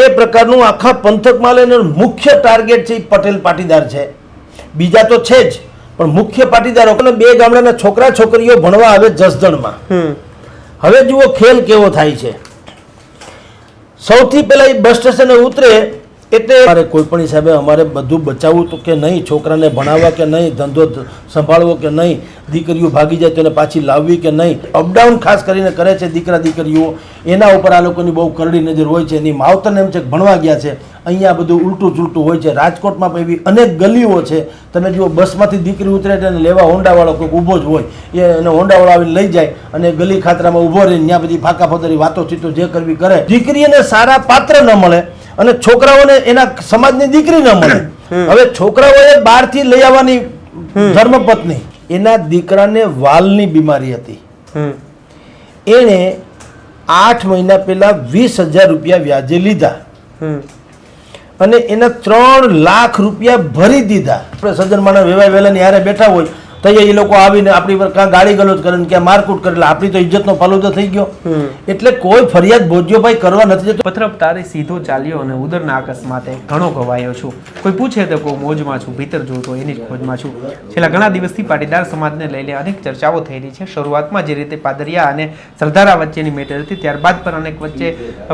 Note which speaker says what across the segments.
Speaker 1: એ પ્રકારનું આખા પંથકમાં લઈને મુખ્ય ટાર્ગેટ છે એ પટેલ પાટીદાર છે. બીજા તો છે જ પણ મુખ્ય પાટીદારો બે ગામડાના છોકરા છોકરીઓ ભણવા આવે જસદણમાં. હવે જુઓ ખેલ કેવો થાય છે. સૌથી પહેલા એ બસ સ્ટેશને ઉતરે એટલે અમારે કોઈ પણ હિસાબે અમારે બધું બચાવવું તો કે નહીં, છોકરાને ભણાવવા કે નહીં, ધંધો સંભાળવો કે નહીં, દીકરીઓ ભાગી જાય તો એને પાછી લાવવી કે નહીં. અપડાઉન ખાસ કરીને કરે છે દીકરા દીકરીઓ. એના ઉપર આ લોકોની બહુ કરડી નજર હોય છે. એની માવતરને એમ છે ભણવા ગયા છે. અહીંયા બધું ઉલટું ચૂલટું હોય છે. રાજકોટમાં પણ એવી અનેક ગલીઓ છે. તમે જુઓ, બસમાંથી દીકરી ઉતરે એને લેવા હોન્ડાવાળો કોઈક ઊભો જ હોય. એ એને હોન્ડાવાળો આવીને લઈ જાય અને ગલી ખાતરામાં ઊભો રહીને ત્યાં બધી ફાકા ફોતરી વાતો ચીતો જે કરવી કરે. દીકરીને સારા પાત્ર ન મળે. અને છોકરાઓને એના સમાજની દીકરી ન મળે. હવે છોકરાઓએ બહારથી લઈ આવવાની ધર્મપત્ની એના દીકરાને વાલની બીમારી હતી. એણે આઠ મહિના પહેલા વીસ હજાર રૂપિયા વ્યાજે લીધા. અને એના ત્રણ લાખ રૂપિયા ભરી દીધા. આપણે સજ્જન માણસ વેવાય વહેલાની હારે બેઠા હોય તો એ લોકો આવીને આપણી પર કાં ગાળી ગલોજ કરે ને ક્યાં મારકૂટ કરે એટલે આપણી તો ઇજ્જતનો ફાલુદો થઈ ગયો. એટલે કોઈ ફરિયાદ ભોજ્યોભાઈ કરવા નથી જતો.
Speaker 2: પથરપ તારે સીધો ચાલ્યો અને ઉદરના અકસ્માતે ઘણો ગવાયો છું. કોઈ પૂછે તો કોઈ મોજમાં છું ભીતર જોઉં તો એની જ ખોજમાં છું. છેલ્લા ઘણા દિવસથી પાટીદાર સમાજને લઈને અનેક ચર્ચાઓ થઈ રહી છે. શરૂઆતમાં જે રીતે પાદરિયા અને સરદારા વચ્ચેની મેટર હતી ત્યારબાદ પણ અનેક વચ્ચે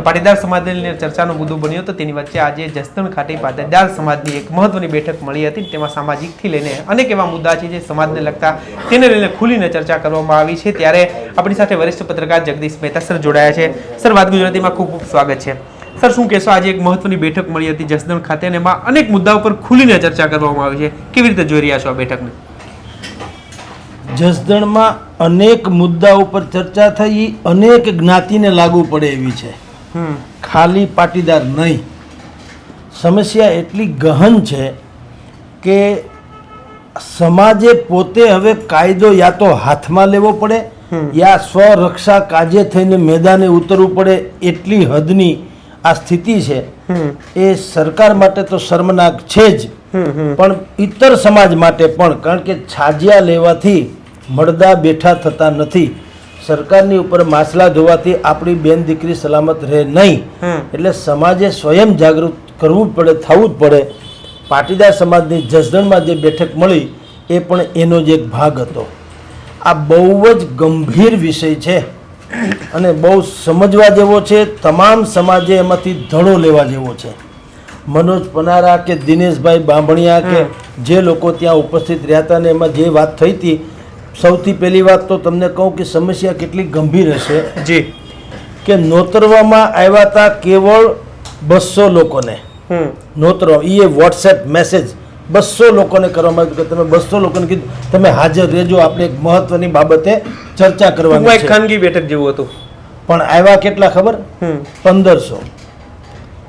Speaker 2: પાટીદાર સમાજને લઈને ચર્ચાનો મુદ્દો બન્યો હતો. તેની વચ્ચે આજે જસદણ ખાતે પાટીદાર સમાજની એક મહત્વની બેઠક મળી હતી. તેમાં સામાજિકથી લઈને અનેક એવા મુદ્દા છે જે સમાજને લગતા તેને લઈને ખુલીને ચર્ચા કરવામાં આવી છે. ત્યારે આપણી સાથે વરિષ્ઠ પત્રકાર જગદીશ મહેતા સર જોડાયા છે. સર વાત ગુજરાતીમાં ખૂબ ખૂબ સ્વાગત છે. સર શું કહેશો? આજે એક મહત્વની બેઠક મળી હતી જસદણ ખાતે અને એમાં અનેક મુદ્દાઓ પર ખુલીને ચર્ચા કરવામાં આવી છે. કેવી રીતે જોઈ રહ્યા છો આ બેઠકને?
Speaker 1: જસદણમાં અનેક મુદ્દા ઉપર ચર્ચા થઈ. અનેક જ્ઞાતિને લાગુ પડે એવી છે. ખાલી પાટીદાર નહીં. સમસ્યા એટલી ગહન છે કે સમાજે પોતે હવે કાયદો યા તો હાથમાં લેવો પડે યા સ્વરક્ષા કાજે થઈને મેદાને ઉતરવું પડે એટલી હદની આ સ્થિતિ છે. એ સરકાર માટે તો શર્મનાક છે જ. પણ ઇતર સમાજ માટે પણ કારણ કે છાજિયા લેવાથી મળદા બેઠા થતા નથી. સરકારની ઉપર માછલા ધોવાથી આપણી બેન દીકરી સલામત રહે નહીં. એટલે સમાજે સ્વયં જાગૃત કરવું જ પડે થવું જ પડે. પાટીદાર સમાજની જસદણમાં જે બેઠક મળી એ પણ એનો જ એક ભાગ હતો. આ બહુ જ ગંભીર વિષય છે અને બહુ સમજવા જેવો છે તમામ સમાજે એમાંથી ધડો લેવા જેવો છે. મનોજ પનારા કે દિનેશભાઈ બાંભણિયા કે જે લોકો ત્યાં ઉપસ્થિત રહ્યા હતા ને એમાં જે વાત થઈ હતી સૌથી પહેલી વાત તો તમને કહું કે સમસ્યા કેટલી ગંભીર હશે.
Speaker 2: જી.
Speaker 1: કે નોતરવામાં આવ્યા હતા કેવળ બસો લોકોને. નોતરો એ વોટ્સએપ મેસેજ બસો લોકોને કરવામાં આવ્યું કે તમે બસો લોકોને કીધું તમે હાજર રહેજો આપણે એક મહત્વની બાબતે ચર્ચા કરવાની છે.
Speaker 2: ખાનગી બેઠક જેવું હતું.
Speaker 1: પણ આવ્યા કેટલા ખબર? પંદરસો.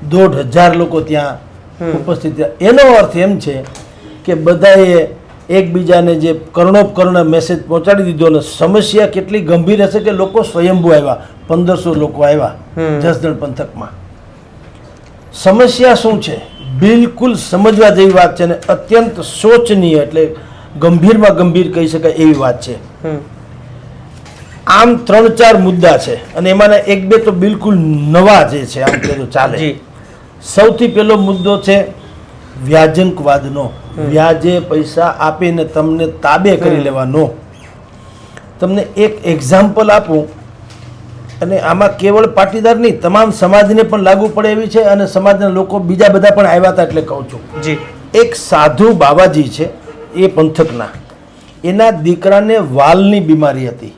Speaker 1: દોઢ હજાર લોકો ત્યાં ઉપસ્થિત એનો અર્થ એમ છે કે બધાએ એકબીજાને જે કર્ણોપકર્ણ મેસેજ પહોંચાડી દીધો અને સમસ્યા કેટલી ગંભીર હશે કે લોકો સ્વયંભૂ આવ્યા. પંદરસો લોકો આવ્યા. જસદણ પંથકમાં. સમસ્યા શું છે? બિલકુલ સમજવા જેવી વાત છે અને અત્યંત શોચનીય એટલે ગંભીરમાં ગંભીર કહી શકાય એવી વાત છે. આમ ત્રણ ચાર મુદ્દા છે અને એમાંના એક બે તો બિલકુલ નવા જે છે આમ કહેતો ચાલે. સૌથી પહેલો મુદ્દો છે વ્યાજંકવાદનો. વ્યાજે પૈસા આપીને તમને તાબે કરી લેવાનો. તમને એક એક્ઝામ્પલ આપું. અને આમાં કેવળ પાટીદાર નહીં તમામ સમાજને પણ લાગુ પડે એવી છે અને સમાજના લોકો બીજા બધા પણ આવ્યા હતા એટલે કહું છું.
Speaker 2: જી.
Speaker 1: એક સાધુ બાબાજી છે એ પંથકના. એના દીકરાને વાલની બીમારી હતી.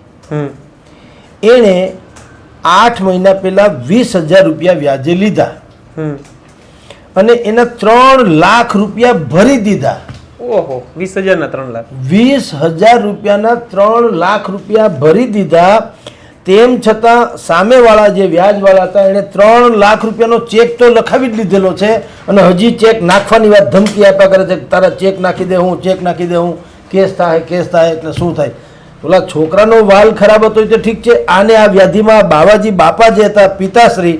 Speaker 1: એણે આઠ મહિના પહેલા વીસ હજાર રૂપિયા વ્યાજે લીધા. અને એના ત્રણ લાખ રૂપિયા ભરી દીધા.
Speaker 2: ઓહો વીસ હજારના ત્રણ લાખ.
Speaker 1: વીસ હજાર રૂપિયાના ત્રણ લાખ રૂપિયા ભરી દીધા તેમ છતાં સામેવાળા જે વ્યાજવાળા હતા એણે ત્રણ લાખ રૂપિયાનો ચેક તો લખાવી જ લીધેલો છે અને હજી ચેક નાખવાની વાત ધમકી આપ્યા કરે છે તારા ચેક નાખી દે હું ચેક નાખી દે હું કેસ થાય કેસ થાય એટલે શું થાય? ઓલા છોકરાનો વાલ ખરાબ હતો તો ઠીક છે આને આ વ્યાધિમાં બાવાજી બાપા જે હતા પિતાશ્રી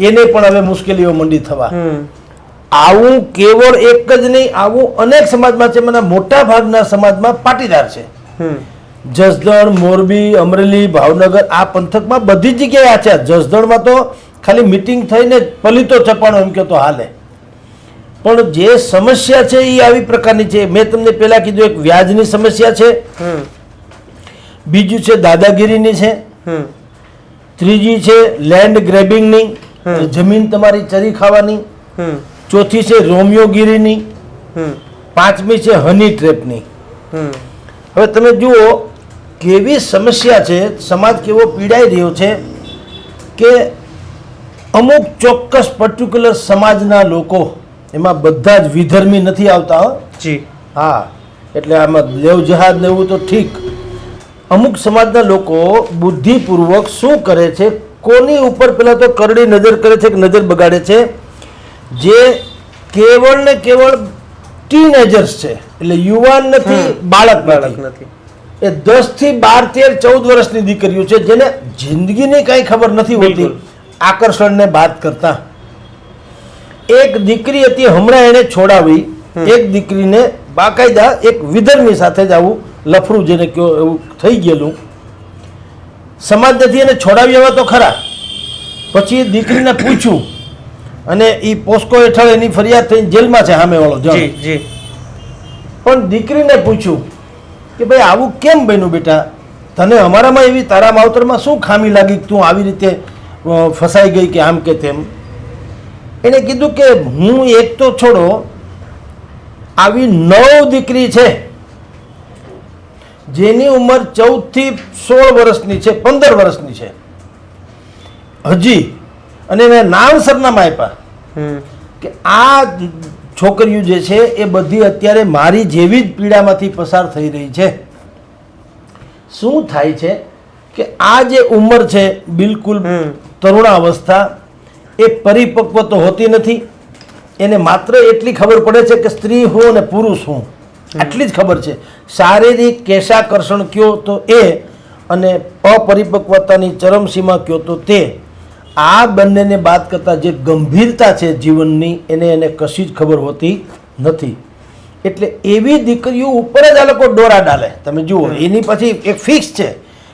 Speaker 1: એને પણ હવે મુશ્કેલીઓ મંડી થવા. આવું કેવળ એક જ નહીં આવું અનેક સમાજમાં છે મને મોટા ભાગના સમાજમાં પાટીદાર છે.
Speaker 2: હમ.
Speaker 1: જસદણ મોરબી અમરેલી ભાવનગર આ પંથકમાં બધી જ જગ્યાએ આ છે. જસદણમાં તો ખાલી મિટિંગ થઈને પલિતો ચપાણો એમ કહેતો હાલે. પણ જે સમસ્યા છે એ આવી પ્રકારની છે. મેં તમને પહેલા કીધું એક વ્યાજની સમસ્યા છે. બીજું છે દાદાગીરીની છે. ત્રીજી છે લેન્ડ ગ્રેબિંગની જમીન તમારી ચરી ખાવાની. ચોથી છે રોમિયોગીરીની. પાંચમી છે હની ટ્રેપની
Speaker 2: હમ.
Speaker 1: હવે તમે જુઓ કેવી સમસ્યા છે? સમાજ કેવો પીડાઈ રહ્યો છે કે અમુક ચોક્કસ પર્ટિક્યુલર સમાજના લોકો એમાં બધા જ વિધર્મી નથી આવતા
Speaker 2: જી.
Speaker 1: હા એટલે આમાં લેવ જહાજ લેવું તો ઠીક. અમુક સમાજના લોકો બુદ્ધિપૂર્વક શું કરે છે? કોની ઉપર પહેલાં તો કરડી નજર કરે છે કે નજર બગાડે છે? જે કેવળ ને કેવળ ટીનેજર્સ છે. એટલે યુવાન નથી બાળક
Speaker 2: બાળક
Speaker 1: નથી. એ દસથી બાર તેર ચૌદ વર્ષની દીકરીઓ છે જેને જિંદગીની કઈ ખબર નથી હોતી. આકર્ષણને બાદ કરતા. એક દીકરી હતી હમણાં એને છોડાવી. એક દીકરીને બાકાયદા એક વિધર્મી સાથે જ આવું લફરું જેને કયો એવું થઈ ગયેલું. સમાજ નથી એને છોડાવી આવ્યા તો ખરા. પછી દીકરીને પૂછ્યું. અને એ પોસ્કો હેઠળ એની ફરિયાદ થઈને જેલમાં છે સામેવાળો
Speaker 2: જી.
Speaker 1: પણ દીકરીને પૂછ્યું કે ભાઈ આવું કેમ બન્યું બેટા? તને અમારામાં એવી તારા માવતરમાં શું ખામી લાગી તું આવી રીતે ફસાઈ ગઈ કે આમ કે તેમ? એણે કીધું કે હું એક તો છોડો આવી નવ દીકરી છે જેની ઉંમર ચૌદથી સોળ વર્ષની છે પંદર વર્ષની છે. હજી અને મેં નામ સરનામા આપ્યા કે આ છોકરીઓ જે છે એ બધી અત્યારે મારી જેવી જ પીડામાંથી પસાર થઈ રહી છે. શું થાય છે કે આ જે ઉંમર છે બિલકુલ તરુણાવસ્થા એ પરિપક્વ તો હોતી નથી. એને માત્ર એટલી ખબર પડે છે કે સ્ત્રી હું અને પુરુષ હું. આટલી જ ખબર છે. શારીરિક કેશાકર્ષણ કયો તો એ અને અપરિપક્વતાની ચરમસીમા કયો તો તે. આ બંનેને બાદ કરતાં જે ગંભીરતા છે જીવનની એને એને કશી જ ખબર હોતી નથી. એટલે એવી દીકરીઓ ઉપર જ આ લોકો દોરા ડાલે. તમે જુઓ એની પછી એક ફિક્સ છે.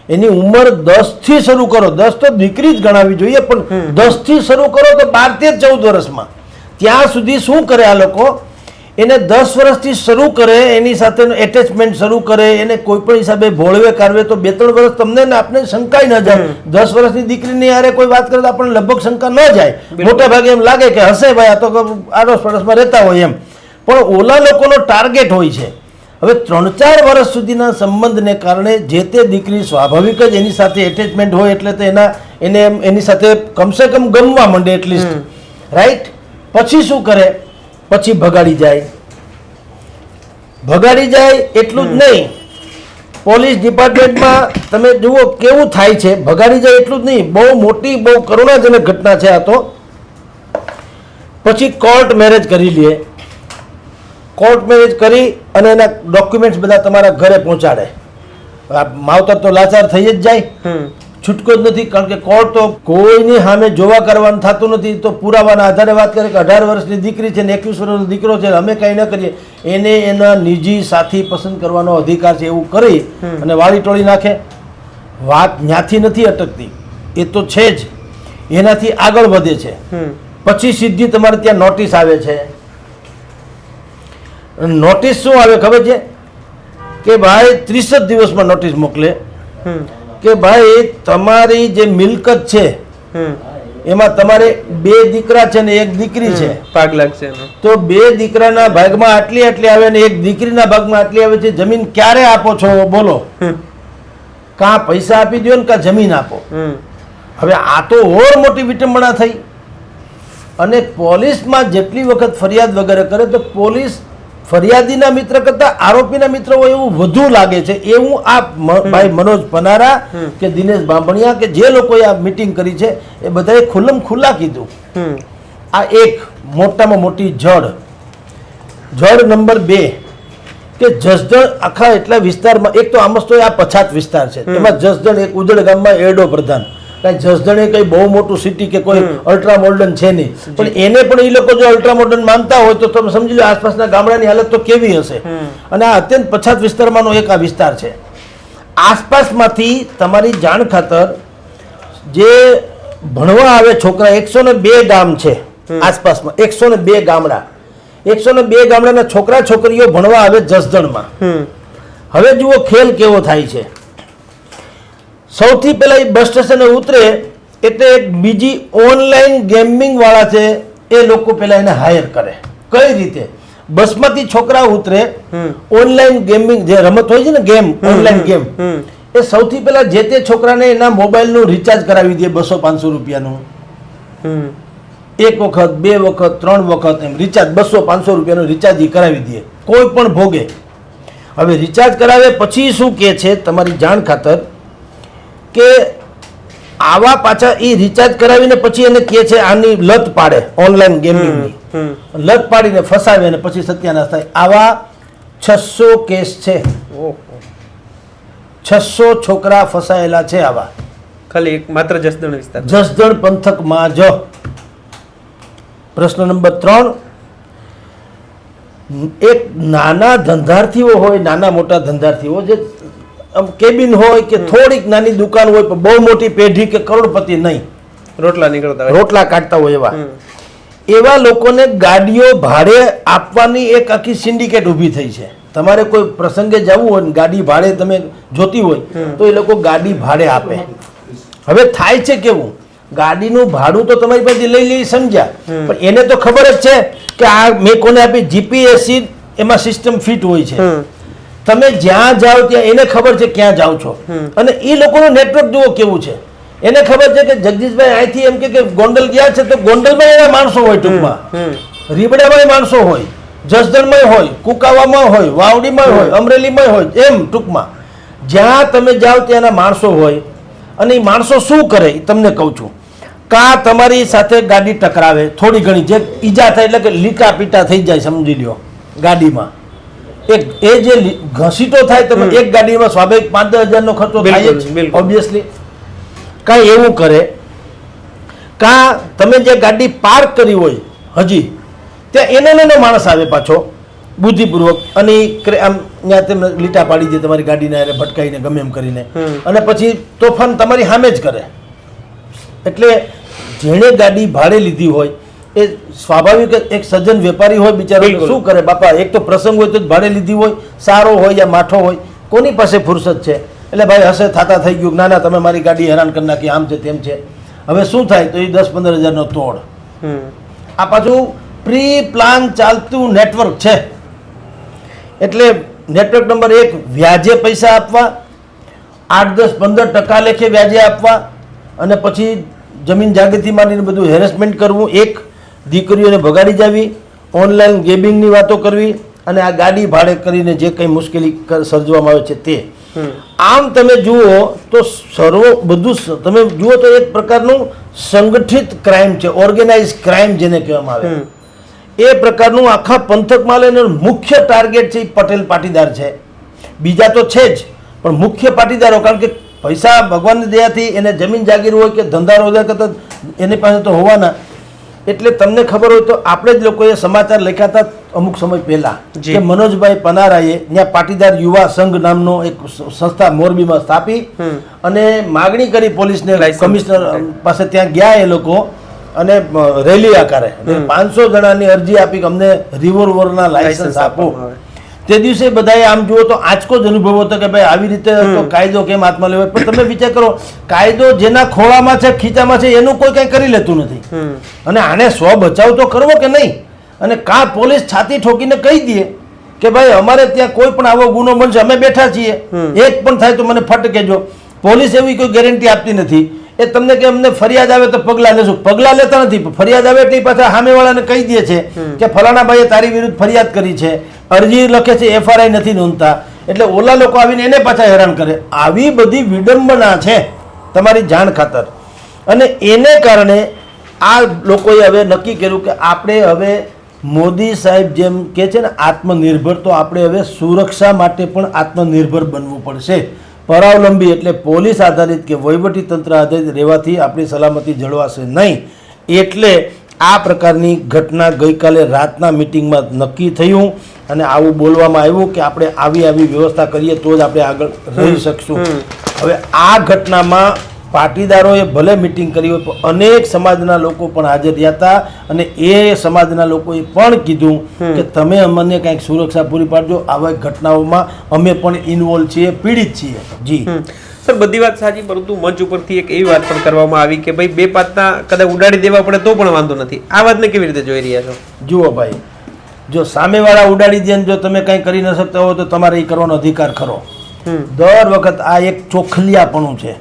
Speaker 1: એની ઉંમર દસથી શરૂ કરો. દસ તો દીકરી જ ગણાવી જોઈએ પણ દસથી શરૂ કરો તો બાર તેર ચૌદ વર્ષમાં. ત્યાં સુધી શું કરે આ લોકો? એને દસ વર્ષથી શરૂ કરે એની સાથેનું એટેચમેન્ટ શરૂ કરે એને કોઈ પણ હિસાબે ભોળવે કાઢવે તો બે ત્રણ વર્ષ તમને ને આપણે શંકાય ન જાય. દસ વર્ષની દીકરીની યારે કોઈ વાત કરે તો આપણને લગભગ શંકા ન જાય. મોટા ભાગે એમ લાગે કે હશે ભાઈ આ તો આડોશ પડોશમાં રહેતા હોય એમ. પણ ઓલા લોકોનો ટાર્ગેટ હોય છે. હવે ત્રણ ચાર વર્ષ સુધીના સંબંધને કારણે જે તે દીકરી સ્વાભાવિક જ એની સાથે એટેચમેન્ટ હોય એટલે તો એના એને એમ એની સાથે કમસે કમ ગમવા માંડે એટલીસ્ટ રાઈટ પછી શું કરે? પછી ભગાડી જાય. ભગાડી જાય એટલું જ નહીં. પોલીસ ડિપાર્ટમેન્ટમાં તમે જુઓ કેવું થાય છે. ભગાડી જાય એટલું જ નહીં. બહુ મોટી બહુ કરુણાજનક ઘટના છે આ તો. પછી કોર્ટ મેરેજ કરી લે. કોર્ટ મેરેજ કરી અને એના ડોક્યુમેન્ટ્સ બધા તમારા ઘરે પહોંચાડે. માવતર તો લાચાર થઈ જ જાય. છૂટકો જ નથી કારણ કે કોર્ટ તો કોઈની સામે જોવા કરવાનું થતું નથી તો પુરાવાના આધારે વાત કરે કે અઢાર વર્ષની દીકરી છે ને એકવીસ વર્ષનો દીકરો છે અમે કંઈ ન કરીએ. એને એના નિજી સાથી પસંદ કરવાનો અધિકાર છે એવું કરી અને વાળી ટોળી નાખે. વાત ન્યાથી નથી અટકતી. એ તો છે જ. એનાથી આગળ વધે છે. પછી સીધી તમારે ત્યાં નોટિસ આવે છે. નોટિસ શું આવે ખબર છે? કે ભાઈ ત્રીસ જ દિવસમાં નોટિસ મોકલે.
Speaker 2: હમ.
Speaker 1: કે ભાઈ તમારી જે મિલકત છે એમાં તમારે બે દીકરા છે ને એક દીકરી છે.
Speaker 2: ભાગ લાગશે
Speaker 1: તો બે દીકરાના ભાગમાં આટલી આટલી આવે ને એક દીકરીના ભાગમાં આટલી આવે છે જમીન ક્યારે આપો છો? બોલો. કાં પૈસા આપી દો ને કાં જમીન આપો. હવે આ તો ઓર મોટી વિટંબણા થઈ. અને પોલીસમાં જેટલી વખત ફરિયાદ વગેરે કરે તો પોલીસ ફરિયાદીના મિત્ર કરતા આરોપીના મિત્ર હોય એવું વધુ લાગે છે. એવું આ ભાઈ મનોજ પનારા કે દિનેશ બાંભણિયા કે જે લોકોએ આ મિટિંગ કરી છે એ બધાએ ખુલ્લમ ખુલ્લા કીધું. આ એક મોટામાં મોટી જડ. જડ નંબર બે કે જસદણ આખા એટલા વિસ્તારમાં એક તો આમસ્તો આ પછાત વિસ્તાર છે. એમાં જસદણ એક ઉદળ ગામમાં એરડો પ્રધાન. કાંઈ જસદણ એ કંઈ બહુ મોટું સિટી કે કોઈ અલ્ટ્રા મોડર્ન છે નહીં. પણ એને પણ એ લોકો જો અલ્ટ્રા મોડર્ન માનતા હોય તો તમે સમજી લો આસપાસના ગામડાની હાલત તો કેવી હશે. અને આ અત્યંત પછાત વિસ્તારમાંનો એક આ વિસ્તાર છે. આસપાસમાંથી તમારી જાણ ખાતર જે ભણવા આવે છોકરા એકસો ને બે ગામ છે આસપાસમાં. એકસો ને બે ગામડા. એકસો ને બે ગામડાના છોકરા છોકરીઓ ભણવા આવે જસદણમાં. હવે જુઓ ખેલ કેવો થાય છે. સૌથી પહેલાં એ બસ સ્ટેશને ઉતરે એટલે એક બીજી ઓનલાઈન ગેમિંગવાળા છે એ લોકો પહેલા એને હાયર કરે. કઈ રીતે? બસમાંથી છોકરા ઉતરે. ઓનલાઈન ગેમિંગ જે રમત હોય છે ને ગેમ ઓનલાઈન ગેમ એ સૌથી પહેલા જે તે છોકરાને એના મોબાઈલનું રિચાર્જ કરાવી દે બસો પાંચસો રૂપિયાનું. એક વખત બે વખત ત્રણ વખત એમ રિચાર્જ બસો પાંચસો રૂપિયાનું રિચાર્જ એ કરાવી દે. કોઈ પણ ભોગે. હવે રિચાર્જ કરાવે પછી શું કે છે તમારી જાણ ખાતર કે આવા પાછા એ રિચાર્જ કરાવીને પછી એને કહે છે આની લત પાડે ઓનલાઈન ગેમિંગની લત પાડીને ફસાવે અને પછી સત્યાનાશ થાય. આવા છસો કેસ છે. છસો છોકરા ફસાયેલા છે આવા.
Speaker 2: ખાલી એક માત્ર જસદણ વિસ્તાર.
Speaker 1: જસદણ પંથકમાં જ. પ્રશ્ન નંબર ત્રણ. એક નાના ધંધાર્થીઓ હોય નાના મોટા ધંધાર્થીઓ જે આમ કેબિન હોય કે થોડીક નાની દુકાન હોય પણ બહુ મોટી પેઢી કે કરોડપતિ નહીં.
Speaker 2: રોટલા નીકળતા હોય.
Speaker 1: રોટલા કાઢતા હોય એવા. એવા લોકોને ગાડીઓ ભાડે આપવાની એક આખી સિન્ડિકેટ ઊભી થઈ છે. તમારે કોઈ પ્રસંગે જવું હોય ને ગાડી ભાડે તમે જોતી હોય તો એ લોકો ગાડી ભાડે આપે. હવે થાય છે કેવું? ગાડીનું ભાડું તો તમારી પાસે લઈ લઈ સમજ્યા. પણ એને તો ખબર જ છે કે આ મેં કોને આપી? જીપીએસસી એમાં સિસ્ટમ ફિટ હોય છે. તમે જ્યાં જાઓ ત્યાં એને ખબર છે ક્યાં જાઓ છો. અને એ લોકોનું નેટવર્ક જુઓ કેવું છે. એને ખબર છે કે જગદીશભાઈ અહીંથી એમ કે ગોંડલ ગયા છે તો ગોંડલમાં એવા માણસો હોય ટૂંકમાં. રીબડામાં માણસો હોય જસદણમાં હોય કુકાવામાં હોય વાવડીમાં હોય અમરેલીમાં હોય એમ ટૂંકમાં. જ્યાં તમે જાઓ ત્યાંના માણસો હોય અને એ માણસો શું કરે એ તમને કહું છું. કા તમારી સાથે ગાડી ટકરાવે થોડી ઘણી જે ઈજા થાય એટલે કે લીટા પીટા થઈ જાય સમજી લ્યો ગાડીમાં. એક એ જે ઘસીટો થાય તમે એક ગાડીમાં સ્વાભાવિક પાંચ દસ હજારનો ખર્ચો થાય જ ઓબ્વિયસલી કાંઈ એવું કરે કાં તમે જે ગાડી પાર્ક કરી હોય હજી ત્યાં એનો નાનો માણસ આવે પાછો બુદ્ધિપૂર્વક. અને આમ ત્યાં તેમને લીટા પાડી દે તમારી ગાડીને એને ભટકાઈને ગમે એમ કરીને. અને પછી તોફાન તમારી સામે જ કરે. એટલે જેણે ગાડી ભાડે લીધી હોય એ સ્વાભાવિક એક સજ્જન વેપારી હોય બિચારો શું કરે? બાપા એક તો પ્રસંગ હોય તો ભાડે લીધી હોય સારો હોય યા માઠો હોય કોની પાસે ફુરસત છે? એટલે ભાઈ હશે થાતા થઈ ગયું ના ના તમે મારી ગાડી હેરાન કરી નાખી આમ છે તેમ છે. હવે શું થાય? તો એ દસ પંદર હજારનો તોડ. આ પાછું પ્રી પ્લાન ચાલતું નેટવર્ક છે. એટલે નેટવર્ક નંબર એક વ્યાજે પૈસા આપવા આઠ દસ પંદર ટકા લેખે વ્યાજે આપવા અને પછી જમીન જાગૃતિ માંડીને બધું હેરેસમેન્ટ કરવું એક દીકરીઓને ભગાડી જાવી ઓનલાઈન ગેમિંગની વાતો કરવી અને આ ગાડી ભાડે કરીને જે કંઈ મુશ્કેલી સર્જવામાં આવે છે તે. આમ તમે જુઓ તો સર્વ બધું તમે જુઓ તો એક પ્રકારનું સંગઠિત ક્રાઇમ છે ઓર્ગેનાઇઝ ક્રાઇમ જેને કહેવામાં આવે. એ પ્રકારનું આખા પંથકમાં લઈને મુખ્ય ટાર્ગેટ છે એ પટેલ પાટીદાર છે. બીજા તો છે જ પણ મુખ્ય પાટીદારો કારણ કે પૈસા ભગવાનની દયાથી એને જમીન જાગીર હોય કે ધંધા રોજગાર કરતા એની પાસે તો હોવાના. એટલે તમને ખબર હોય તો આપણે જ લોકોએ સમાચાર લખ્યા હતા અમુક સમય પહેલા કે મનોજભાઈ પનારાએ ત્યાં પાટીદાર યુવા સંઘ નામનો એક સંસ્થા મોરબીમાં સ્થાપી અને માગણી કરી પોલીસને. કમિશનર પાસે ત્યાં ગયા એ લોકો અને રેલી આકારે. પાંચસો જણાની અરજી આપી કે અમને રિવોલ્વરના લાયસન્સ આપો. તે દિવસે બધાએ આમ જુઓ તો આંચકો જ અનુભવ હતો કે ભાઈ આવી રીતે કાયદો કેમ હાથમાં લેવાય પણ તમે વિચાર કરો કાયદો જેના ખોળામાં છે ખીચામાં છે એનું કોઈ કંઈ કરી લેતું નથી. અને આને સ્વ બચાવ તો કરવો કે નહીં? અને કા પોલીસ છાતી ઠોકીને કહી દે કે ભાઈ અમારે ત્યાં કોઈ પણ આવો ગુનો બનશે અમે બેઠા છીએ. એક પણ થાય તો મને ફટ કહેજો. પોલીસ એવી કોઈ ગેરંટી આપતી નથી. એ તમને કે અમને ફરિયાદ આવે તો પગલાં લેશું. પગલાં લેતા નથી ફરિયાદ આવે એટલે પાછા સામેવાળાને કહી દે છે કે ફલાણા ભાઈએ તારી વિરુદ્ધ ફરિયાદ કરી છે. અરજી લખે છે એફઆરઆઈ નથી નોંધતા. એટલે ઓલા લોકો આવીને એને પાછા હેરાન કરે. આવી બધી વિડંબના છે તમારી જાણ ખાતર. અને એને કારણે આ લોકોએ હવે નક્કી કર્યું કે આપણે હવે મોદી સાહેબ જેમ કે છે ને, આત્મનિર્ભર તો આપણે હવે સુરક્ષા માટે પણ આત્મનિર્ભર બનવું પડશે. પરાવલંબી એટલે પોલીસ આધારિત કે વહીવટી તંત્ર આધારિત રહેવાથી આપણી સલામતી જળવાશે નહીં. એટલે આ પ્રકારની ઘટના ગઈકાલે રાતના મિટિંગમાં નક્કી થયું અને આવું બોલવામાં આવ્યું કે આપણે આવી આવી વ્યવસ્થા કરીએ તો જ આપણે આગળ રહી શકશું. હવે આ ઘટનામાં પાટીદારોએ ભલે મિટિંગ કરી હોય પણ અનેક સમાજના લોકો પણ હાજર રહ્યા હતા અને એ સમાજના લોકોએ પણ કીધું કે તમે અમને કંઈક સુરક્ષા પૂરી પાડજો આવા ઘટનાઓમાં અમે પણ ઇન્વોલ્વ છીએ પીડિત છીએ. જી.
Speaker 2: સર બધી વાત સાચી પરંતુ મંચ ઉપરથી એક એવી વાત પણ કરવામાં આવી કે ભાઈ બે પાતના કદાચ ઉડાડી દેવા પડે તો પણ વાંધો નથી. આ વાતને કેવી રીતે જોઈ રહ્યા છો?
Speaker 1: જુઓ ભાઈ જો સામેવાળા ઉડાડી દે જો તમે કંઈ કરી ન શકતા હો તો તમારે એ કરવાનો અધિકાર ખરો. દર વખત આ એક ચોખલિયાપણું છે.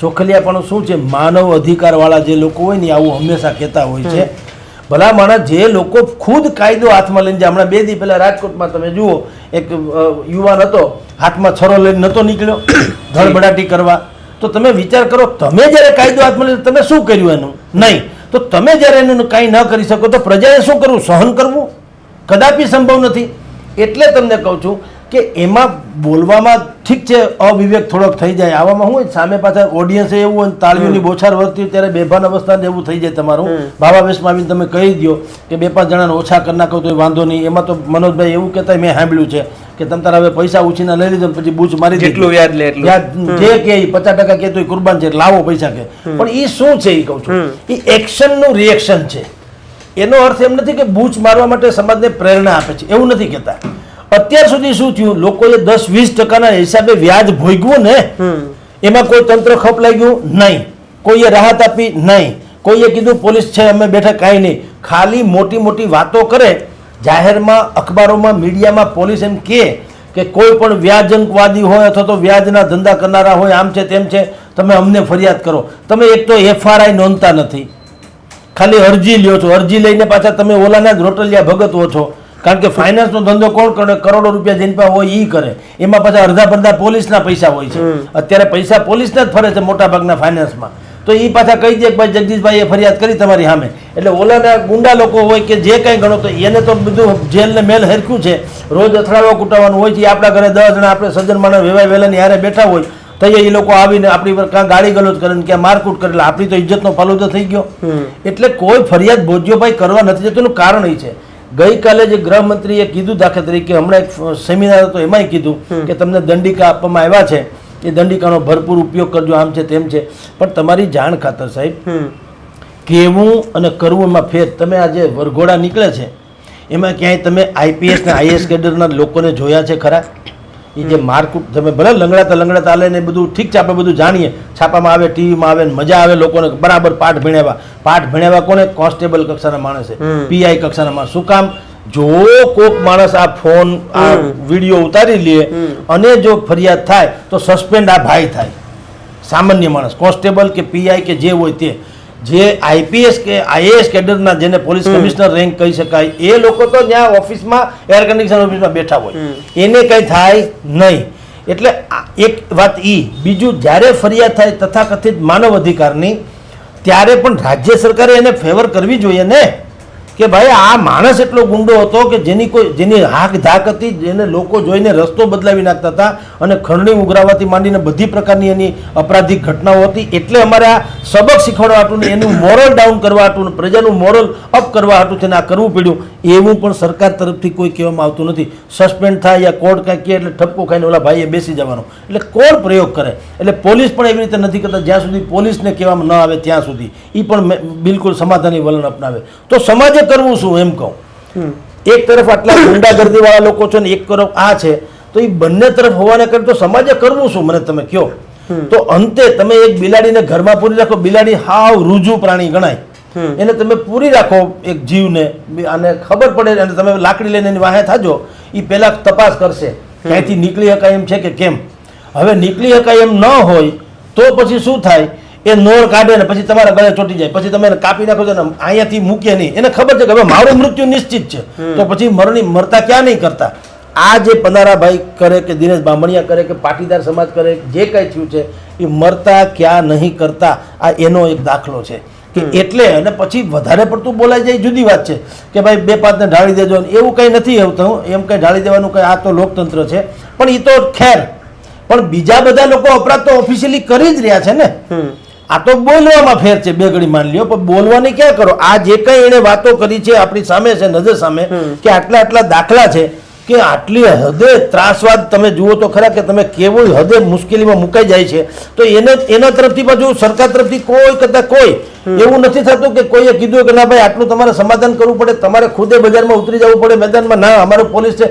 Speaker 1: ચોખલિયાપણું શું છે? માનવ અધિકારવાળા જે લોકો હોય ને આવું હંમેશા કહેતા હોય છે. ભલા માણસ જે લોકો ખુદ કાયદો હાથમાં લઈને હમણાં બે દી પહેલા રાજકોટમાં તમે જુઓ એક યુવાન હતો હાથમાં છરો લઈને નહોતો નીકળ્યો ધડબડાટી કરવા. તો તમે વિચાર કરો તમે જ્યારે કાયદો હાથમાં લઈને તમે શું કર્યું એનું? નહીં. તો તમે જ્યારે એનું કાંઈ ન કરી શકો તો પ્રજાએ શું કરવું? સહન કરવું? કદાપી સંભવ નથી. એટલે તમને કહું છું કે એમાં બોલવામાં ઠીક છે અવિવેક થોડોક થઈ જાય. આવામાં હું સામે પાછા ઓડિયન્સ એવું હોય તાળીઓની બોછાર વર્તી ત્યારે બેભાન અવસ્થા એવું થઈ જાય તમારું. ભાવાવેશમાં આવીને તમે કહી દો કે બે પાંચ જણાને ઓછા કરી નાખો તો વાંધો નહીં. એમાં તો મનોજભાઈ એવું કહેતા મેં સાંભળ્યું છે કે તમે તારા હવે પૈસા ઉછીના લઈ લીધો પછી બૂચ મારી
Speaker 2: જેટલું વ્યાજ લે એટલું.
Speaker 1: જે કે પચાસ ટકા કે તો કુરબાન છે લાવો પૈસા કે. પણ એ શું છે એ કહું છું? એ એક્શનનું રિએક્શન છે. એનો અર્થ એમ નથી કે બૂચ મારવા માટે સમાજને પ્રેરણા આપે છે. એવું નથી કહેતા. અત્યાર સુધી શું થયું? લોકોએ દસ વીસ ટકાના હિસાબે વ્યાજ ભોગવું ને એમાં કોઈ તંત્ર ખપ લાગ્યું નહીં. કોઈએ રાહત આપી નહીં. કોઈએ કીધું પોલીસ છે અમે બેઠા કાંઈ નહીં. ખાલી મોટી મોટી વાતો કરે. જાહેરમાં અખબારોમાં મીડિયામાં પોલીસ એમ કહે કે કોઈ પણ વ્યાજંકવાદી હોય અથવા તો વ્યાજના ધંધા કરનારા હોય આમ છે તેમ છે તમે અમને ફરિયાદ કરો. તમે એક તો એફઆરઆઈ નોંધતા નથી. ખાલી અરજી લ્યો છો. અરજી લઈને પાછા તમે ઓલાના જ રોટલિયા ભગત હો છો. કારણ કે ફાઇનાન્સનો ધંધો કોણ કરે? કરોડો રૂપિયા જેની પાસે હોય એ કરે. એમાં પાછા અડધા પડધા પોલીસના પૈસા હોય છે. અત્યારે પૈસા પોલીસના જ ફરે છે મોટા ભાગના ફાઇનાન્સમાં તો એ પાછા કહી દે કે ભાઈ જગદીશભાઈએ ફરિયાદ કરી તમારી સામે. એટલે ઓલાના ગુંડા લોકો હોય કે જે કંઈ ગણો તો એને તો બધું જેલ ને મેલ હરખ્યું છે. રોજ અથડાવા કૂટાવાનું હોય છે. એ આપણા ઘરે દસ જણા આપણે સજ્જન માણસ વેવાય વેલાની હારે બેઠા હોય. તો એ લોકો આવીને આપણી પર કાં ગાળી ગલોજ કરે ને ક્યાં મારકૂટ કરે. એટલે આપણી તો ઇજ્જતનો ફાલુદો થઈ ગયો. એટલે કોઈ ફરિયાદ ભોજ્યોભાઈ કરવા નથી જતું. કારણ એ છે. ગઈકાલે જે ગૃહમંત્રીએ કીધું દાખલા તરીકે હમણાં એક સેમિનાર હતો એમાંય કીધું કે તમને દંડિકા આપવામાં આવ્યા છે એ દંડિકાનો ભરપૂર ઉપયોગ કરજો આમ છે તેમ છે. પણ તમારી જાણ ખાતર સાહેબ
Speaker 2: કેવું
Speaker 1: કહેવું અને કરવું એમાં ફેર? તમે આજે વરઘોડા નીકળે છે એમાં ક્યાંય તમે આઈપીએસ ને આઈએસ કેડરના લોકોને જોયા છે ખરા? એ જે મારકૂટ તમે ભલે લંગડાતા લંગડાતા હાલે ને બધું ઠીક છે આપણે બધું જાણીએ. છાપામાં આવે ટીવીમાં આવે ને મજા આવે લોકોને બરાબર પાઠ ભણ્યાવા. પાઠ ભણ્યાવા કોને? કોન્સ્ટેબલ કક્ષાના માણસે. પીઆઈ કક્ષાના માણસ. શું કામ? જો કોક માણસ આ ફોન આ વીડિયો ઉતારી લે અને જો ફરિયાદ થાય તો સસ્પેન્ડ આ ભાઈ થાય. સામાન્ય માણસ. કોન્સ્ટેબલ કે પીઆઈ કે જે હોય તે. જે આઈપીએસ કે આઈએએસ કેડરના જેને પોલીસ કમિશનર રેન્ક કહી શકાય એ લોકો તો ત્યાં ઓફિસમાં એર કન્ડિશન ઓફિસમાં બેઠા હોય. એને કંઈ થાય નહીં. એટલે આ એક વાત ઈ બીજું જ્યારે ફરિયાદ થાય તથાકથિત માનવ અધિકારની ત્યારે પણ રાજ્ય સરકારે એને ફેવર કરવી જોઈએ ને. કે ભાઈ, આ માણસ એટલો ગુંડો હતો કે જેની કોઈ જેની હાક ધાક હતી, જેને લોકો જોઈને રસ્તો બદલાવી નાખતા હતા અને ખંડણી ઉઘરાવવાથી માંડીને બધી પ્રકારની એની અપરાધિક ઘટનાઓ હતી. એટલે અમારે આ સબક શીખવાડવા હતું ને એનું મોરલ ડાઉન કરવા હતું ને પ્રજાનું મોરલ અપ કરવા હતું તેને આ કરવું પડ્યું. એવું પણ સરકાર તરફથી કોઈ કહેવામાં આવતું નથી. સસ્પેન્ડ થાય યા કોર્ટ કાંઈ કહે એટલે ઠપકો ખાઈને ઓલા ભાઈએ બેસી જવાનો. એટલે કોણ પ્રયોગ કરે? એટલે પોલીસ પણ એવી રીતે નથી કરતા. જ્યાં સુધી પોલીસને કહેવામાં ન આવે ત્યાં સુધી. એ પણ બિલકુલ સમાધાની વલણ અપનાવે. તો સમાજે કરવું શું? એમ કહું. એક તરફ આટલા ગુંડાગર્દીવાળા લોકો છે ને એક તરફ આ છે. તો એ બંને તરફ હોવાને કારણે તો સમાજે કરવું શું? મને તમે કહો. તો અંતે તમે એક બિલાડીને ઘરમાં પૂરી રાખો. બિલાડી હાવ રૂજુ પ્રાણી ગણાય. એને તમે પૂરી રાખો એક જીવને. અને ખબર પડે અને તમે લાકડી લઈને એની વાહે થાજો એ પહેલા તપાસ કરશે. ક્યાંયથી નીકળી શકાય એમ છે કે કેમ? હવે નીકળી શકાય એમ ન હોય તો પછી શું થાય? એ નોર કાઢે ને પછી તમારા ગળે ચોટી જાય. પછી તમે કાપી નાખો છો ને અહીંયાથી મૂકીએ નહીં. એને ખબર છે કે હવે મારું મૃત્યુ નિશ્ચિત છે. તો પછી મરણી મરતા ક્યાં નહીં કરતા? આ જે પનારાભાઈ કરે કે દિનેશ બામણિયા કરે કે પાટીદાર સમાજ કરે જે કંઈ થયું છે એ મરતા ક્યાં નહીં કરતા? આ એનો એક દાખલો છે. કે એટલે અને પછી વધારે પડતું બોલાઈ જાય જુદી વાત છે કે ભાઈ બે પાંચને ઢાળી દેજો એવું કંઈ નથી એવું એમ કંઈ ઢાળી દેવાનું કંઈ આ તો લોકતંત્ર છે. પણ એ તો ખેર. પણ બીજા બધા લોકો અપરાધ તો ઓફિશિયલી કરી જ રહ્યા છે ને. આ તો બોલવામાં ફેર છે બે ઘડી માની લ્યો. પણ બોલવાની ક્યાં કરો? આ જે કંઈ એણે વાતો કરી છે આપણી સામે છે નજર સામે કે આટલા આટલા દાખલા છે કે આટલી હદે ત્રાસવાદ તમે જુઓ તો ખરા કે તમે કેવું હદે મુશ્કેલીમાં મુકાઈ જાય છે. તો એને એના તરફથી પાછું સરકાર તરફથી કોઈ કરતા કોઈ એવું નથી થતું કે કોઈએ કીધું કે ના ભાઈ આટલું તમારે સમાધાન કરવું પડે તમારે ખુદે બજારમાં ઉતરી જવું પડે મેદાનમાં. ના અમારો પોલીસ છે.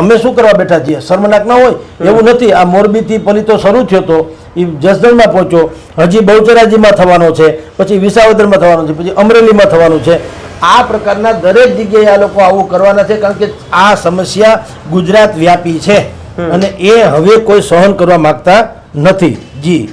Speaker 1: અમે શું કરવા બેઠા છીએ? શર્મનાક ના હોય? એવું નથી. આ મોરબીથી પલિતો શરૂ થયો તો એ જસદણમાં પહોંચ્યો. હજી બહુચરાજીમાં થવાનો છે પછી વિસાવદરમાં થવાનો છે પછી અમરેલીમાં થવાનું છે. આ પ્રકારના દરેક જગ્યાએ આ લોકો આવું કરવાના છે કારણ કે આ સમસ્યા ગુજરાત વ્યાપી છે. અને એ હવે કોઈ સહન કરવા માગતા નથી. જી.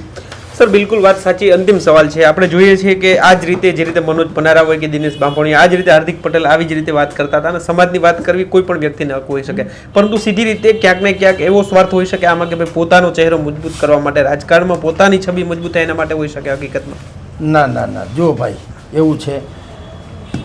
Speaker 2: સર બિલકુલ વાત સાચી. અંતિમ સવાલ છે. આપણે જોઈએ છીએ કે આ જ રીતે જે રીતે મનોજ પનારા હોય કે દિનેશ બાંભણિયા આ જ રીતે હાર્દિક પટેલ આવી જ રીતે વાત કરતા હતા અને સમાજની વાત કરવી કોઈ પણ વ્યક્તિને હક હોઈ શકે. પરંતુ સીધી રીતે ક્યાંક ને ક્યાંક એવો સ્વાર્થ હોઈ શકે આમાં કે ભાઈ પોતાનો ચહેરો મજબૂત કરવા માટે રાજકારણમાં પોતાની છબી મજબૂત થાય એના માટે હોઈ શકે હકીકતમાં?
Speaker 1: ના ના ના. જો ભાઈ એવું છે.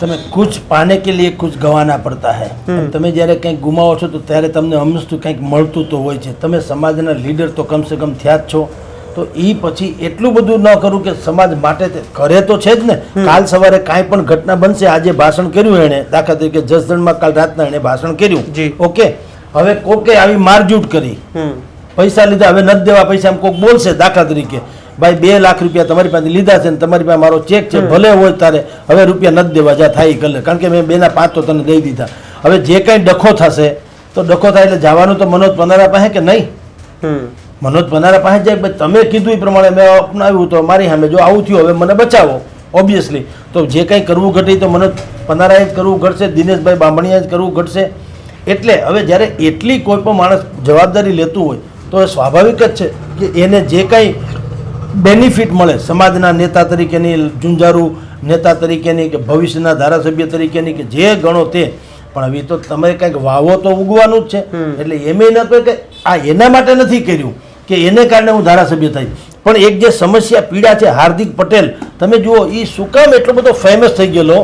Speaker 1: તમે કુછ પાને કે લીએ કુછ ગવાના પડતા હૈ. તમે જ્યારે કંઈક ગુમાવો છો તો ત્યારે તમને હંમેશા કંઈક મળતું તો હોય છે. તમે સમાજના લીડર તો કમસે કમ થયા જ છો. તો એ પછી એટલું બધું ન કરું કે સમાજ માટે કરે તો છે જ ને. કાલ સવારે કાંઈ પણ ઘટના બનશે આજે ભાષણ કર્યું એણે દાખલા તરીકે જસદણમાં કાલ રાતના એણે ભાષણ કર્યું. ઓકે? હવે કોકે આવી મારઝૂટ કરી. પૈસા લીધા હવે નથી દેવા પૈસા એમ કોઈક બોલશે દાખલા તરીકે. ભાઈ બે લાખ રૂપિયા તમારી પાસે લીધા છે ને તમારી પાસે મારો ચેક છે ભલે હોય તારે હવે રૂપિયા નથી દેવા જા થાય કલે. કારણ કે મેં બેના પાંચ તો તને દઈ દીધા. હવે જે કાંઈ ડખો થશે તો ડખો થાય એટલે જવાનું તો મનોજ પનારા પાસે કે નહીં? મનોજ પનારા પાસે જાય તમે કીધું એ પ્રમાણે મેં અપનાવ્યું તો મારી સામે જો આવું થયું હવે મને બચાવો ઓબ્વિયસલી તો જે કંઈ કરવું ઘટે તો મનોજ પનારાએ જ કરવું ઘટશે દિનેશભાઈ બાંભણીયાએ જ કરવું ઘટશે. એટલે હવે જ્યારે એટલી કોઈ પણ માણસ જવાબદારી લેતું હોય તો એ સ્વાભાવિક જ છે કે એને જે કાંઈ બેનિફિટ મળે સમાજના નેતા તરીકેની ઝુંઝારું નેતા તરીકેની કે ભવિષ્યના ધારાસભ્ય તરીકેની કે જે ગણો તે પણ હવે તો તમે કંઈક વાવો તો ઉગવાનું જ છે. એટલે એમ ન કહે કે આ એના માટે નથી કર્યું. કે એને કારણે હું ધારાસભ્ય થઈ. પણ એક જે સમસ્યા પીડા છે હાર્દિક પટેલ તમે જુઓ એ શું કામ એટલો બધો ફેમસ થઈ ગયેલો?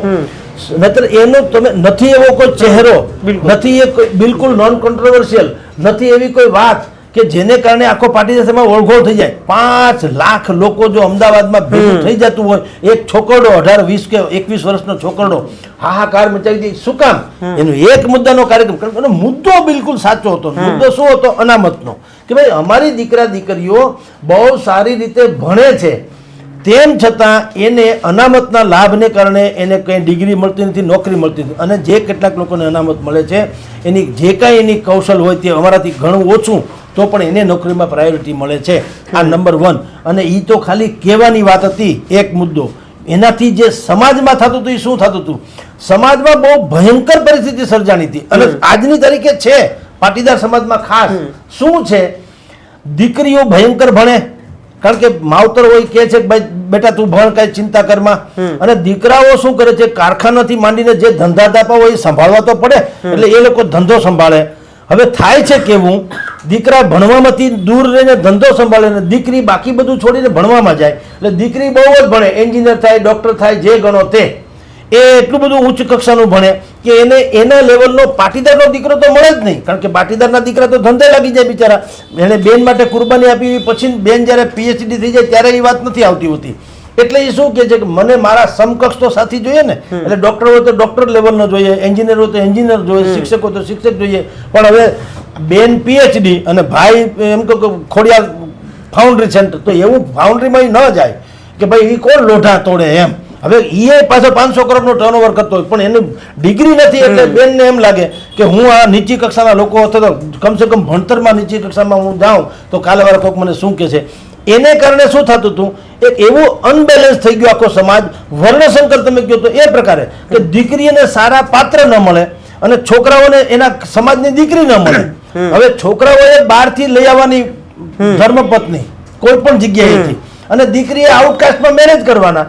Speaker 1: નહીતર એનો તમે નથી એવો કોઈ ચહેરો. નથી એ બિલકુલ નોન કોન્ટ્રોવર્શિયલ નથી એવી કોઈ વાત કે જેને કારણે આખો પાર્ટી દેશમાં ઓળઘોળ થઈ જાય. પાંચ લાખ લોકો જો અમદાવાદમાં ભેગું થઈ જતું હોય એક છોકરડો અઢાર વીસ કે એકવીસ વર્ષનો છોકરડો હાહાકાર મચાવી દે શું કામ? એનો એક મુદ્દાનો કાર્યક્રમ અને એનો મુદ્દો બિલકુલ સાચો હતો. મુદ્દો શું હતો? અનામતનો. કે ભાઈ અમારી દીકરા દીકરીઓ બહુ સારી રીતે ભણે છે. તેમ છતાં એને અનામતના લાભને કારણે એને કંઈ ડિગ્રી મળતી નથી નોકરી મળતી નથી. અને જે કેટલાક લોકોને અનામત મળે છે એની જે કાંઈ એની કૌશલ હોય તે અમારાથી ઘણું ઓછું તો પણ એને નોકરીમાં પ્રાયોરિટી મળે છે. આ નંબર વન અને એ તો ખાલી કહેવાની વાત હતી એક મુદ્દો. એનાથી જે સમાજમાં થતું હતું એ શું થતું હતું? સમાજમાં બહુ ભયંકર પરિસ્થિતિ સર્જાણી હતી. અને આજની તારીખે છે પાટીદાર સમાજમાં ખાસ. શું છે? દીકરીઓ ભયંકર ભણે. કારણ કે માવતર હોય કે છે કે ભાઈ બેટા તું ભણ કઈ ચિંતા કરમાં અને દીકરાઓ શું કરે છે? કારખાનાથી માંડીને જે ધંધા દાપા હોય એ સંભાળવા તો પડે. એટલે એ લોકો ધંધો સંભાળે. હવે થાય છે કેવું? દીકરા ભણવામાંથી દૂર રહીને ધંધો સંભાળે ને દીકરી બાકી બધું છોડીને ભણવામાં જાય. એટલે દીકરી બહુ જ ભણે. એન્જિનિયર થાય ડૉક્ટર થાય જે ગણો તે. એ એટલું બધું ઉચ્ચ કક્ષાનું ભણે કે એને એના લેવલનો પાટીદારનો દીકરો તો મળે જ નહીં. કારણ કે પાટીદારના દીકરા તો ધંધે લાગી જાય બિચારા. એને બેન માટે કુરબાની આપી પછી બેન જ્યારે પીએચડી થઈ જાય ત્યારે એ વાત નથી આવતી હોતી. એટલે એ શું કે છે કે મને મારા સમકક્ષ તો સાથી જોઈએ ને. એટલે ડૉક્ટર હોય તો ડૉક્ટર લેવલનો જોઈએ એન્જિનિયર હોય તો એન્જિનિયર જોઈએ શિક્ષક હોય તો શિક્ષક જોઈએ. પણ હવે બેન પીએચડી અને ભાઈ એમ કહો કે ખોડિયાર ફાઉન્ડ્રી સેન્ટર તો એવું ફાઉન્ડ્રીમાં ન જાય કે ભાઈ એ કોણ લોઢા તોડે એમ. હવે એ પાછો પાંચસો કરોડનો ટર્નઓવર કરતો હોય. પણ એની ડિગ્રી નથી એટલે બેનને એમ લાગે કે હું આ નીચી કક્ષાના લોકો અથવા કમસે કમ ભણતરમાં નીચી કક્ષામાં હું જાઉં તો કાલે વાળા કોઈક મને શું કહે છે એને કારણે શું થતું હતું? એક એવું અનબેલેન્સ થઈ ગયું આખો સમાજ. વર્ણશંકર તમે કહો તો એ પ્રકારે કે દીકરીને સારા પાત્ર ન મળે અને છોકરાઓને એના સમાજની દીકરી ન મળે. હવે છોકરાઓએ બહારથી લઈ આવવાની ધર્મપત્ની કોઈ પણ જગ્યાએથી. અને દીકરીએ આઉટકાસ્ટમાં મેરેજ કરવાના.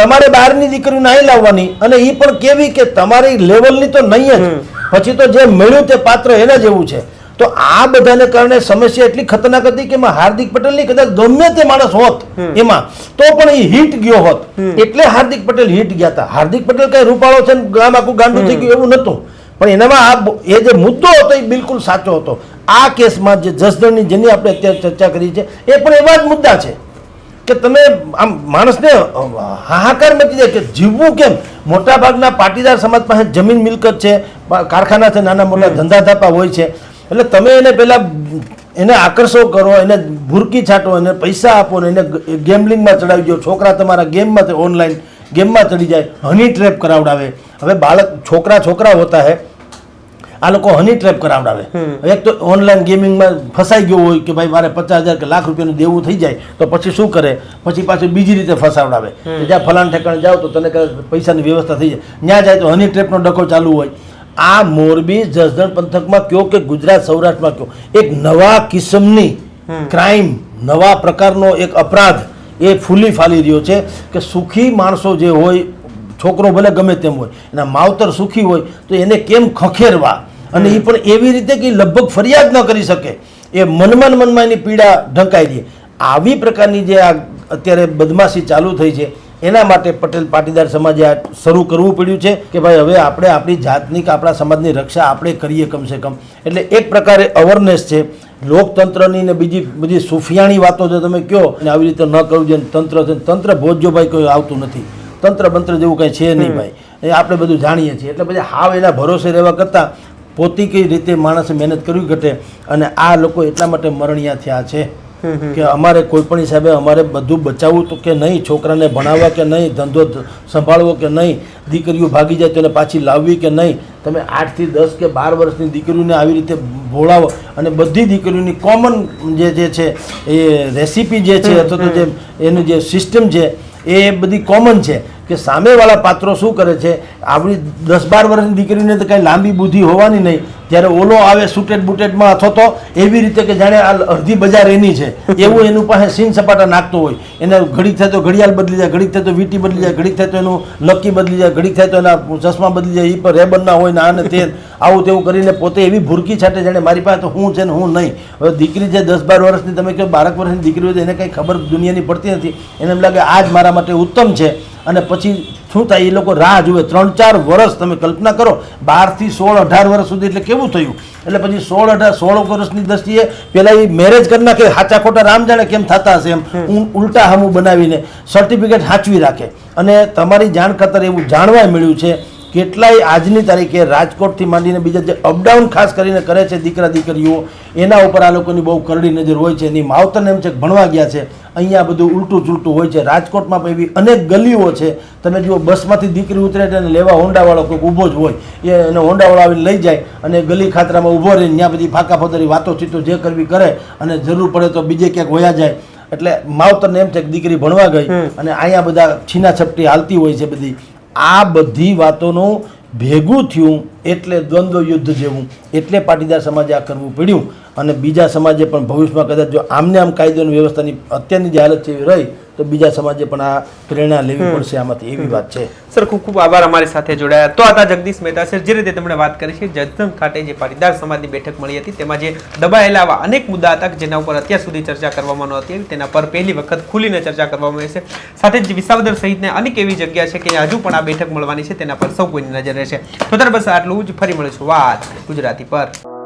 Speaker 1: તમારે બહારની દીકરી નહીં લાવવાની. અને એ પણ કેવી કે તમારી લેવલની તો નહીં જ. પછી તો જે મળ્યું તે પાત્ર એના જેવું છે. તો આ બધાને કારણે સમસ્યા એટલી ખતરનાક હતી કે એમાં હાર્દિક પટેલની કદાચ ગમે તે માણસ હોત એમાં તો પણ એ હિટ ગયો હોત. એટલે હાર્દિક પટેલ હિટ ગયા હતા. હાર્દિક પટેલ કઈ રૂપાળો છે ગામ આખું ગાંડું થઈ ગયું એવું નહોતું. પણ એનામાં આ એ જે મુદ્દો હતો એ બિલકુલ સાચો હતો. આ કેસમાં જે જસદણની જેની આપણે અત્યારે ચર્ચા કરી છે એ પણ એવા જ મુદ્દા છે. કે તમે આમ માણસને હાહાકાર મચી જાય કે જીવવું કેમ? મોટાભાગના પાટીદાર સમાજ પાસે જમીન મિલકત છે કારખાના છે નાના મોટા ધંધા ધાપા હોય છે. એટલે તમે એને પહેલાં એને આકર્ષો કરો એને ભૂરકી છાંટો એને પૈસા આપો ને એને ગેમલિંગમાં ચડાવી દો. છોકરા તમારા ગેમમાં ઓનલાઈન ગેમમાં ચડી જાય હની ટ્રેપ કરાવડાવે. હવે બાળક છોકરા છોકરા હોતા હે આ લોકો હની ટ્રેપ કરાવડાવે. એક તો ઓનલાઈન ગેમિંગમાં ફસાઈ ગયો હોય કે ભાઈ મારે પચાસ હજાર કે લાખ રૂપિયાનું દેવું થઈ જાય તો પછી શું કરે? પછી પાછું બીજી રીતે ફસાવડાવે. જ્યાં ફલાણ ઠેકાણે જાઓ તો તને પૈસાની વ્યવસ્થા થઈ જાય. ત્યાં જાય તો હની ટ્રેપનો ડખો ચાલુ હોય. આ મોરબી જસદણ પંથકમાં કયો કે ગુજરાત સૌરાષ્ટ્રમાં કયો? એક નવા કિસમની ક્રાઇમ નવા પ્રકારનો એક અપરાધ એ ફૂલી ફાલી રહ્યો છે કે સુખી માણસો જે હોય છોકરો ભલે ગમે તેમ હોય એના માવતર સુખી હોય તો એને કેમ ખખેરવા? અને એ પણ એવી રીતે કે લગભગ ફરિયાદ ન કરી શકે. એ મનમાં મનમાં એની પીડા ઢંકાઈ દે. આવી પ્રકારની જે આ અત્યારે બદમાશી ચાલુ થઈ છે એના માટે પટેલ પાટીદાર સમાજે આ શરૂ કરવું પડ્યું છે કે ભાઈ હવે આપણે આપણી જાતની કે આપણા સમાજની રક્ષા આપણે કરીએ કમસે કમ. એટલે એક પ્રકારે અવેરનેસ છે. લોકતંત્રની ને બીજી બધી સુફિયાણી વાતો જો તમે કહો અને આવી રીતે ન કરવું જોઈએ તંત્ર છે તંત્ર ભોજો ભાઈ કોઈ આવતું નથી. તંત્ર બંત્ર જેવું કંઈ છે નહીં ભાઈ. એ આપણે બધું જાણીએ છીએ. એટલે પછી હાવ એના ભરોસે રહેવા કરતાં પોતીકી રીતે માણસે મહેનત કરવી ઘટે અને આ લોકો એટલા માટે મરણિયા થયા છે કે અમારે કોઈ પણ હિસાબે અમારે બધું બચાવવું તો કે નહીં છોકરાને ભણાવવા કે નહીં ધંધો સંભાળવો કે નહીં દીકરીઓ ભાગી જાય તો એને પાછી લાવવી કે નહીં તમે આઠથી દસ કે બાર વર્ષની દીકરીઓને આવી રીતે ભોળાવો અને બધી દીકરીઓની કોમન જે જે છે એ રેસીપી જે છે અથવા તો જે એનું જે સિસ્ટમ છે એ બધી કોમન છે. કે સામેવાળા પાત્રો શું કરે છે? આપણી દસ બાર વર્ષની દીકરીને તો કાંઈ લાંબી બુદ્ધિ હોવાની નહીં. જ્યારે ઓલો આવે સુટેડ બુટેડમાં અથવા તો એવી રીતે કે જાણે આ અડધી બજાર એની છે, એવું એનું પાસે સીન સપાટા નાખતો હોય. એને ઘડીક થાય તો ઘડિયાળ બદલી જાય, ઘડીક થાય તો વીટી બદલી જાય, ઘડીક થાય તો એનું લકી બદલી જાય, ઘડીક થાય તો એના ચશ્મા બદલી જાય એ પર રેબનના હોય ને આને તે આવું તેવું કરીને પોતે એવી ભૂરકી છાટે જાણે મારી પાસે તો હું છે ને હું નહીં. હવે દીકરી છે દસ બાર વર્ષની, તમે કહો બારક વર્ષની દીકરી હોય તો એને કંઈ ખબર દુનિયાની પડતી નથી. એને એમ લાગે આ જ મારા માટે ઉત્તમ છે. અને પછી શું થાય એ લોકો રાહ જુએ. ત્રણ ચાર વર્ષ તમે કલ્પના કરો બારથી સોળ અઢાર વર્ષ સુધી એટલે કેવું થયું? એટલે પછી સોળ અઢાર સોળ વર્ષની દ્રષ્ટિએ પેલા એ મેરેજ કરી નાખે હાચા ખોટા રામ જાણે કેમ થતા હશે એમ હું ઉલટા હમું બનાવીને સર્ટિફિકેટ સાચવી રાખે. અને તમારી જાણ ખાતર એવું જાણવા મળ્યું છે કેટલાય આજની તારીખે રાજકોટથી માંડીને બીજા જે અપડાઉન ખાસ કરીને કરે છે દીકરા દીકરીઓ એના ઉપર આ લોકોની બહુ કરડી નજર હોય છે. એની માવતરને એમ છે કે ભણવા ગયા છે. અહીંયા બધું ઉલટું ચૂલટું હોય છે. રાજકોટમાં પણ એવી અનેક ગલીઓ છે. તમે જુઓ બસમાંથી દીકરી ઉતરે અને લેવા હોન્ડાવાળો કોઈક ઊભો જ હોય. એને હોન્ડાવાળો આવીને લઈ જાય અને ગલી ખાતરામાં ઊભો રહીને ત્યાં બધી ફાકા ફોદરી વાતો ચીતો જે કરવી કરે અને જરૂર પડે તો બીજે ક્યાંક વયા જાય. એટલે માવતરને એમ છે કે દીકરી ભણવા ગઈ અને અહીંયા બધા છીના છપટી હાલતી હોય છે બધી. આ બધી વાતોનું ભેગું થયું એટલે દ્વંદ્વ યુદ્ધ જેવું, એટલે પાટીદાર સમાજે આ કરવું પડ્યું. અને બીજા સમાજે પણ ભવિષ્યમાં કદાચ જો આમને આમ કાયદોની વ્યવસ્થાની અત્યારની જે હાલત છે એવી રહી તો બીજા સમાજે પણ આ પ્રેરણા લેવી પડશે આમાંથી એવી વાત છે.
Speaker 2: સર ખૂબ ખૂબ આભાર અમારી સાથે જોડાયા. તો હતા જગદીશ મહેતા સર જે રીતે તેમણે વાત કરી છે જસદણ ખાતે જે પાટીદાર સમાજની બેઠક મળી હતી તેમાં જે દબાયેલા આવા અનેક મુદ્દા હતા જેના ઉપર અત્યાર સુધી ચર્ચા કરવામાં નહોતી તેના પર પહેલી વખત ખુલીને ચર્ચા કરવામાં આવી છે. સાથે જ વિસાવદર સહિતને અનેક એવી જગ્યા છે કે હજુ પણ આ બેઠક મળવાની છે તેના પર સૌ કોઈની નજર રહેશે. તો ત્યારે બસ આટલું જ ફરી મળીશું વાત ગુજરાતી પર.